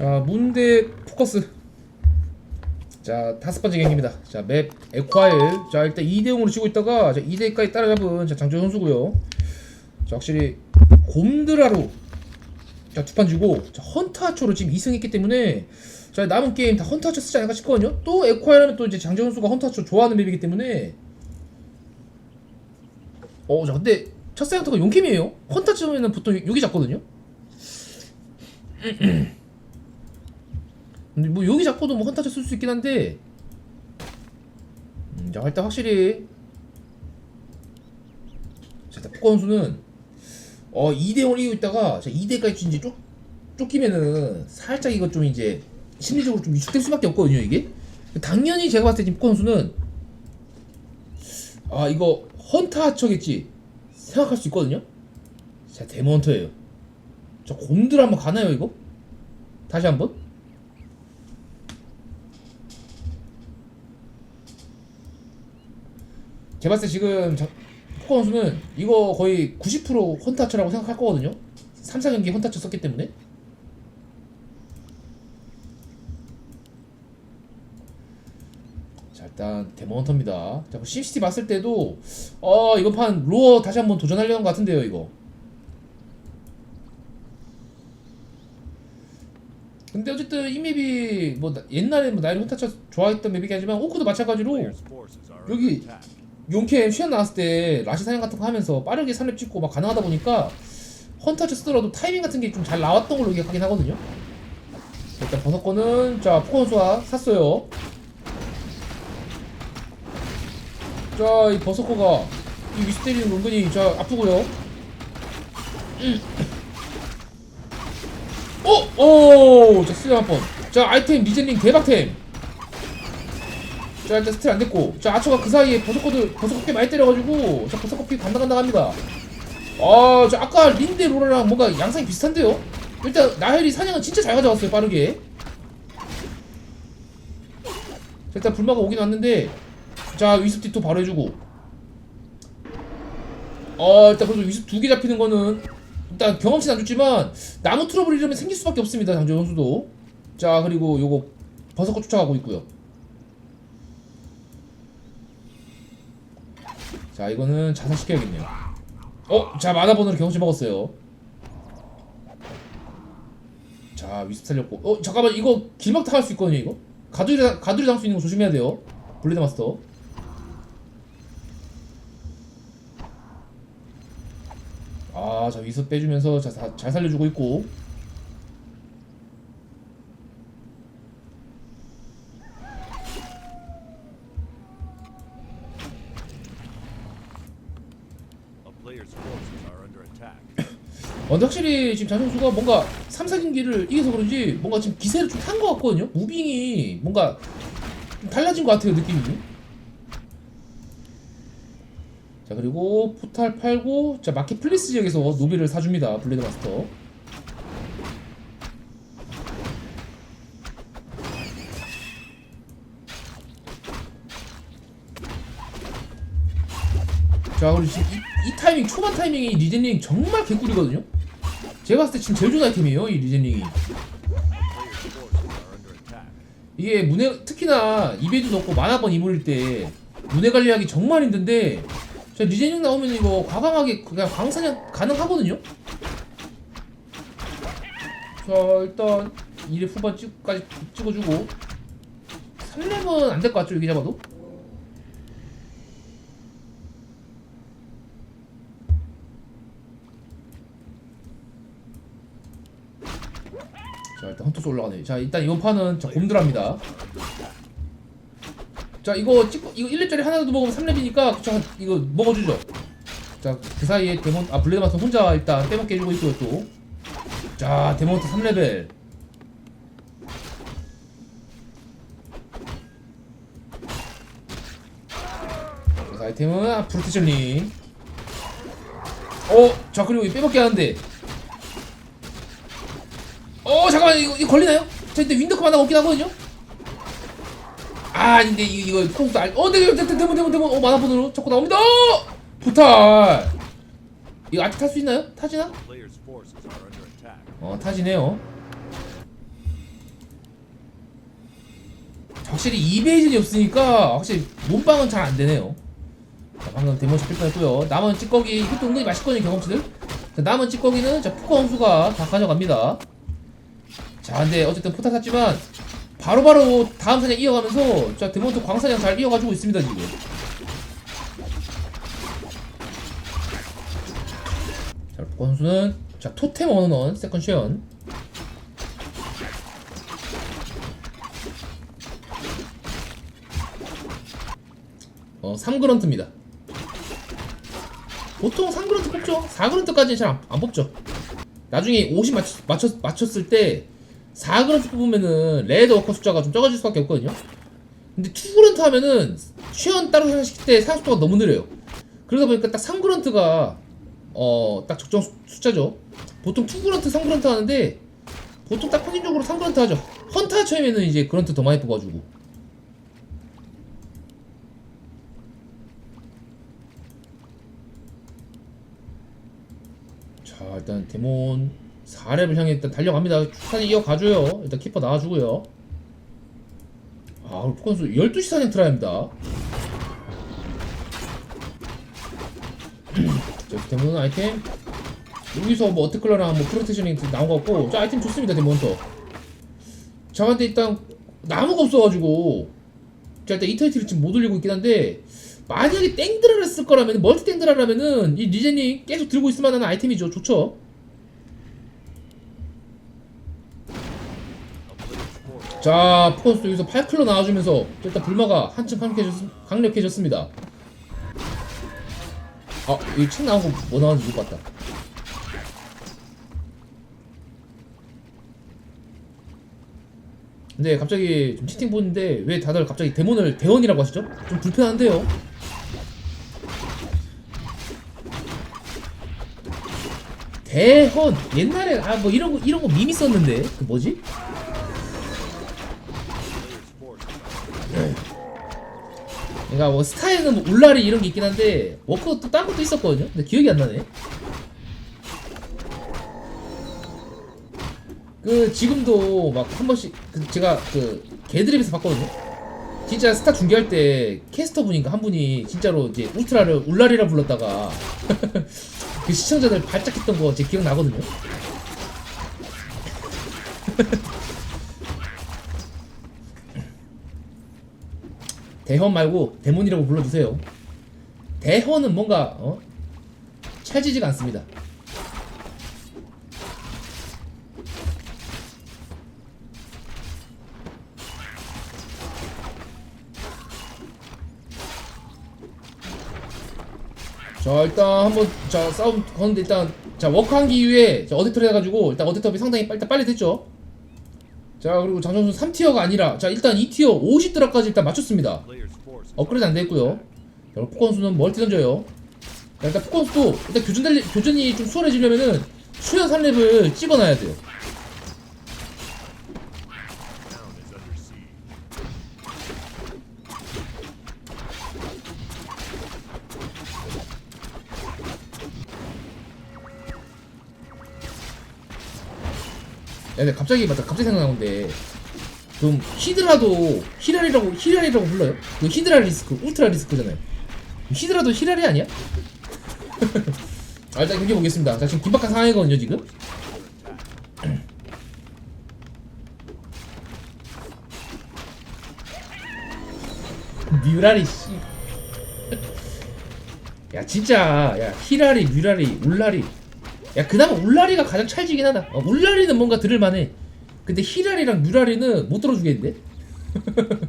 자 문대 포커스. 자 다섯 번째 경기입니다. 자 맵 에콰일 자 일단 2대0으로 치고 있다가 자 2대1까지 따라잡은 자 장준 선수고요. 자 확실히 곰드라로 자 두 판 주고 자 헌터하초로 지금 2승했기 때문에 자 남은 게임 다 헌터하초 쓰지 않을까 싶거든요. 또 에콰일 하면 또 이제 장준 선수가 헌터하초 좋아하는 맵이기 때문에 어자 근데 첫 세상터가 용캠이에요. 헌터하초면은 보통 6이 잡거든요 뭐 여기 잡고도 뭐 헌타쳐 쓸수 있긴 한데. 음, 자 일단 확실히. 자 일단 포커 선수는 어 2대0을 이기고 있다가 자 2대까지 이제 쫓, 쫓기면은 살짝 이거 좀 이제 심리적으로 좀 위축될 수밖에 없거든요 이게. 당연히 제가 봤을 때 지금 포커 선수는 아 이거 헌터 하처겠지 생각할 수 있거든요? 자 데모 헌터예요. 자 곰들 한번 가나요 이거? 다시 한번? 제가 봤을 때 지금 자, 포커 선수는 이거 거의 90% 헌타처라고 생각할 거거든요. 3, 4경기 헌타처 썼기 때문에. 자 일단 데모 헌터입니다. 자 심시티 봤을 때도 어 이번 판 로어 다시 한번 도전하려는 것 같은데요 이거. 근데 어쨌든 이 맵이 뭐 나- 옛날에 뭐 나이리 혼타처 좋아했던 맵이긴 하지만 오크도 마찬가지로 여기 용캠 시간 나왔을 때 라시 사냥 같은 거 하면서 빠르게 3렙 찍고 막 가능하다 보니까 헌터치 쓰더라도 타이밍 같은 게 좀 잘 나왔던 걸로 기억하긴 하거든요 일단 버섯 거는 자 포커 선수가 샀어요 자 이 버섯거가 이 위스 때리는 거 은근히 자 아프고요 음. 오! 오! 자 스틸 한번 자 아이템 리젠링 대박템 자 일단 스틸 안됐고 자 아처가 그 사이에 버섯코드 버섯코 꽤 많이 때려가지고 자 버섯코 피 간당간당합니다. 아저 아까 린데 로라랑 뭔가 양상이 비슷한데요? 일단 나헬이 사냥은 진짜 잘 가져왔어요 빠르게. 자, 일단 불마가 오긴 왔는데 자 위습 디토 바로 해주고. 어 일단 그래도 위습 두 개 잡히는 거는 일단 경험치는 안 좋지만 나무 트러블 이러면 생길 수밖에 없습니다 장조 선수도. 자 그리고 요거 버섯코 쫓아가고 있고요 자 이거는 자살시켜야겠네요. 어? 자 마나본으로 경험치 먹었어요. 자 위습 살렸고. 어 잠깐만 이거 길막 당할 수 있거든요 이거? 가두리 가두리 당할 수 있는 거 조심해야 돼요. 블레드 마스터. 아자 위습 빼주면서 자, 다- 잘 살려주고 있고 확실히 지금 자선수가 뭔가 3, 4경기를 이겨서 그런지 뭔가 지금 기세를 좀 탄 것 같거든요? 무빙이 뭔가 좀 달라진 것 같아요 느낌이. 자 그리고 포탈 팔고 자 마켓 플리스 지역에서 노비를 사줍니다 블레드 마스터. 자 그리고 지금 이, 이 타이밍 초반 타이밍이 리젠링 정말 개꿀이거든요 제가 봤을 때 지금 제일 좋은 아이템이에요 이 리젠링이. 이게 문해 특히나 이베도 넣고 만화번 이물릴 때 문해 관리하기 정말 힘든데 자 리젠링 나오면 이거 과감하게 그냥 광사냥 가능하거든요? 자 일단 2렙 후반 찍까지 찍어주고. 3렙은 안 될 것 같죠 여기 잡아도 자 일단 헌터스 올라가네. 자 일단 이번 판은 자 곰들합니다. 자 이거 찍고 이거 1렙짜리 하나도 먹으면 3렙이니까 자 이거 먹어주죠. 자 그 사이에 데몬 아 블레드마스 혼자 일단 빼먹게 해주고 있고요 또자 데몬트 3레벨. 자 아이템은 아, 프로테션링 어, 자 그리고 이 빼먹게 하는데 어 잠깐만 이거, 이거 걸리나요? 자 근데 윈도크 만화 없긴 하거든요? 아 근데 이거 이거 콩도 알.. 어 네, 네, 네, 데몬 데몬 데몬 어 만화본으로 자꾸 나옵니다 어! 포탈 이거 아직 탈 수 있나요? 타지나? 어 타지네요 확실히 이베이전이 없으니까 확실히 몸빵은 잘 안 되네요. 자, 방금 데모 잡힐 뻔했고요. 남은 찌꺼기 이것도 은근히 맛있거든요 경험치들. 자, 남은 찌꺼기는 자 푸커 선수가 다 가져갑니다. 자 근데 어쨌든 포탈 탔지만 바로바로 다음 사냥 이어가면서 자 데몬트 광사냥 잘 이어가지고 있습니다 지금. 자 선수는 자 토템 언어는 세컨 쉐언. 어 3그런트입니다. 보통 3그런트 뽑죠. 4그런트까지는 잘 안 뽑죠. 나중에 50 맞췄, 맞췄, 맞췄을 때 4그런트 뽑으면은 레드 워커 숫자가 좀 적어질 수밖에 없거든요. 근데 2그런트 하면은 취원 따로 생산시킬 때 사속도가 너무 느려요. 그러다 보니까 딱 3그런트가 어, 딱 적정 수- 숫자죠. 보통 2그런트, 3그런트 하는데 보통 딱 평균적으로 3그런트 하죠. 헌터 처음에는 이제 그런트 더 많이 뽑아주고. 자 일단 데몬 4렙을 향해 일단 달려갑니다. 사냥 이어가줘요. 일단 키퍼 나와주고요. 아 그리고 포컨수 12시 사냥 트라이 합니다. 자 데몬 아이템. 여기서 뭐 어테클러랑 뭐 프로테이셔닝 나온 것 같고. 자 아이템 좋습니다 데몬터 자 근데 일단 나무가 없어가지고. 자 일단 이터리티를 지금 못 올리고 있긴 한데 만약에 땡드라를 쓸 거라면 멀티 땡드라라면은 이 리젠이 계속 들고 있을 만한 아이템이죠. 좋죠 자 포커스 여기서 8클로 나와주면서 일단 불마가 한층 강력해졌, 강력해졌습니다. 아이 책 나온 거뭐 나왔는지 못 봤다. 근데 갑자기 좀 채팅 보는데 왜 다들 갑자기 데몬을 대원이라고 하시죠? 좀 불편한데요? 대헌! 옛날에 아 뭐 이런 거 이런 거밈 있었는데. 그 뭐지? 그러니까 뭐 스타에는 뭐 울라리 이런 게 있긴 한데 워커 또 다른 것도 있었거든요. 근데 기억이 안 나네. 그 지금도 막 한 번씩 그 제가 그 개드립에서 봤거든요. 진짜 스타 중계할 때 캐스터 분인가 한 분이 진짜로 이제 울트라를 울라리라 불렀다가 그 시청자들 발작했던 거 제 기억 나거든요. 대헌 말고 데몬이라고 불러주세요. 대헌은 뭔가 어? 찰지지가 않습니다. 자 일단 한번 자 싸움 거는데 일단 자 워크한기 이후에 자 어택터를 해가지고 일단 어택터이 상당히 빨리, 빨리 됐죠. 자 그리고 장정수 3티어가 아니라 자 일단 2티어 50드라까지 일단 맞췄습니다. 업그레이드 안 됐고요. 자, 포건수는 멀티 던져요. 자, 일단 포건수도 일단 교전 달리, 교전이 좀 수월해지려면은 수연 3렙을 찍어놔야 돼요. 근데 갑자기 맞다. 갑자기 건데 좀 히드라도 히라리라고 히라리라고 불러요? 그 히드라 리스크, 울트라 리스크잖아요. 히드라도 히라리 아니야? 아, 일단 경기 보겠습니다. 자, 지금 긴박한 상황이거든요, 지금. 뮤라리 씨. 야 진짜 야 히라리 뮤라리 울라리 야 그나마 울라리가 가장 찰지긴 하다. 어, 울라리는 뭔가 들을만해. 근데 히라리랑 뮤라리는 못 들어주겠는데?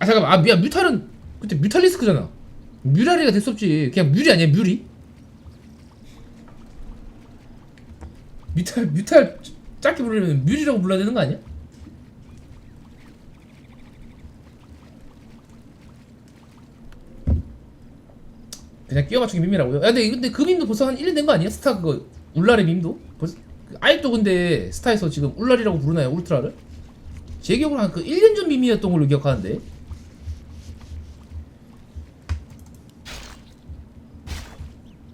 아 잠깐만. 아 미안. 뮤탈은 그때 뮤탈리스크잖아. 뮤라리가 될 수 없지. 그냥 뮤리 아니야 뮤리? 뮤탈 뮤탈 짧게 부르려면 뮤리라고 불러야 되는 거 아니야? 그냥 끼워 맞추기 밈이라고요? 야, 근데, 근데 그 밈도 벌써 한 1년 된 거 아니야? 스타 그거 울라리 밈도? 벌써 아직도 근데 스타에서 지금 울라리라고 부르나요? 울트라를? 제 기억으로 한 그 1년 전 밈이었던 걸로 기억하는데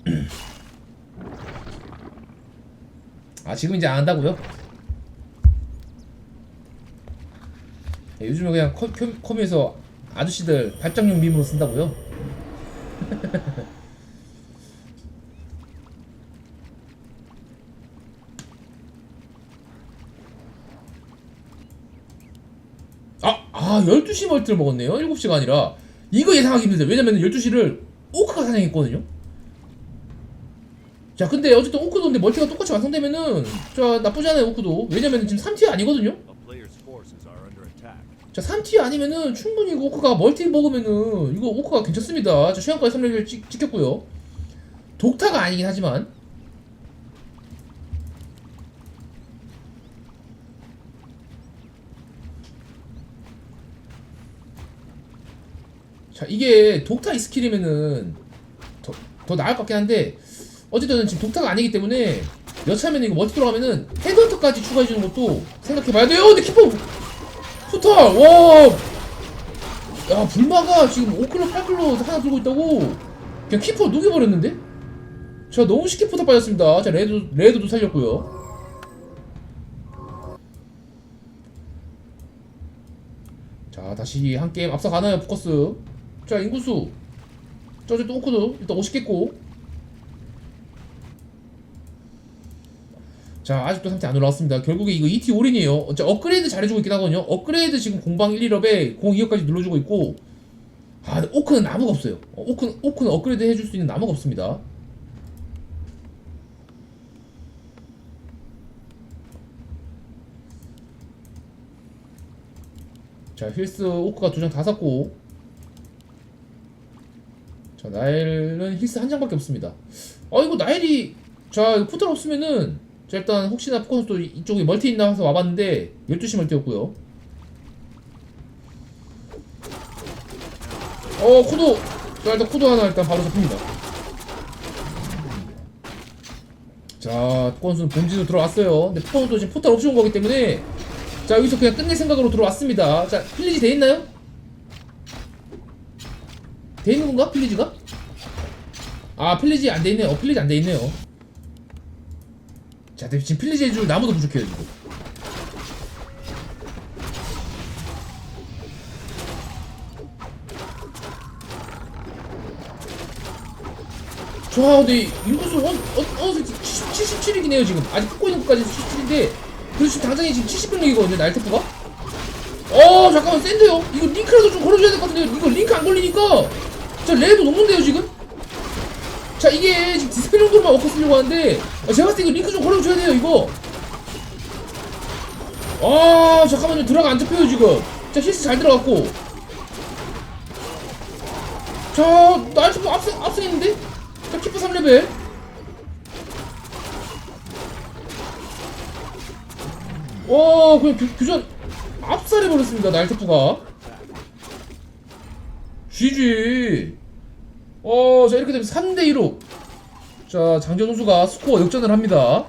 아 지금 이제 안 한다고요? 네, 요즘에 그냥 컴, 컴, 컴에서 아저씨들 발장용 밈으로 쓴다고요? 아, 아 12시 멀티를 먹었네요. 7시가 아니라. 이거 예상하기 힘들어요 왜냐면 12시를 오크가 사냥했거든요. 자 근데 어쨌든 오크도 근데 멀티가 똑같이 완성되면은 자 나쁘지 않아요 오크도. 왜냐면 지금 3티어 아니거든요. 자 3티어 아니면은 충분히 오크가 멀티 먹으면은 이거 오크가 괜찮습니다. 자 시간까지 3레벨 찍, 찍혔고요. 독타가 아니긴 하지만 자 이게 독타 이 스킬이면은 더, 더 나을 것 같긴 한데 어쨌든 지금 독타가 아니기 때문에 여차하면 이거 멀티 들어가면은 헤드헌터까지 추가해주는 것도 생각해봐야 돼요. 근데 키퍼 포탈 와! 야 불마가 지금 5클로 8클로 하나 들고 있다고? 그냥 키퍼 녹여버렸는데? 자 너무 쉽게 포탈 빠졌습니다. 자 레드, 레드도 살렸고요. 자 다시 한 게임 앞서가나요 포커스 자 인구수. 자 어쨌든 오크도 일단 50겠고. 자 아직도 상태 안 올라왔습니다. 결국에 이거 ET 올인이에요. 자 업그레이드 잘해주고 있긴 하거든요. 업그레이드 지금 공방 1, 1업에 0, 2업까지 눌러주고 있고. 아 오크는 나무가 없어요. 어, 오크는, 오크는 업그레이드 해줄 수 있는 나무가 없습니다. 자 힐스 오크가 두 장 다 샀고 자 나일은 힐스 한 장밖에 없습니다. 아 이거 나일이 자 포털 없으면은 자 일단 혹시나 포커스 또 이쪽에 멀티 있나 해서 와봤는데 12시 멀티였고요. 어 코도 자 일단 코도 하나 일단 바로 잡힙니다. 자 포커스는 본진으로 들어왔어요. 근데 포커스도 지금 포털 없이 온 거기 때문에 자 여기서 그냥 끝낼 생각으로 들어왔습니다. 자 필리지 돼 있나요? 돼 있는 건가? 필리지가? 아 필리지 안돼 있네요. 어 필리지 안돼 있네요. 자 근데 지금 필리지 해줄 나무도 부족해요 지금. 자 근데 인구수 어, 어, 어느새 77이긴 해요 지금. 아직 뽑고 있는 것까지 77인데 그래서 당장에 지금 70병력이거든요 날테프가? 어 잠깐만 센데요? 이거 링크라도 좀 걸어줘야 될 것 같은데요. 이거 링크 안 걸리니까 자 레드 녹는데요 지금? 자 이게 지금 디스플레이 정도로만 워커 쓰려고 하는데 아, 제가 봤을 때 이거 링크 좀 걸어줘야 돼요 이거. 아 잠깐만요. 드라가 안 잡혀요 지금. 자 힐스 잘 들어갔고. 자 날테프 앞서, 앞서있는데? 자 키퍼 3레벨. 와 그냥 교, 교전 압살해 버렸습니다 날테프가 GG 어자 이렇게 되면 3대 2로. 자 장전 선수가 스코어 역전을 합니다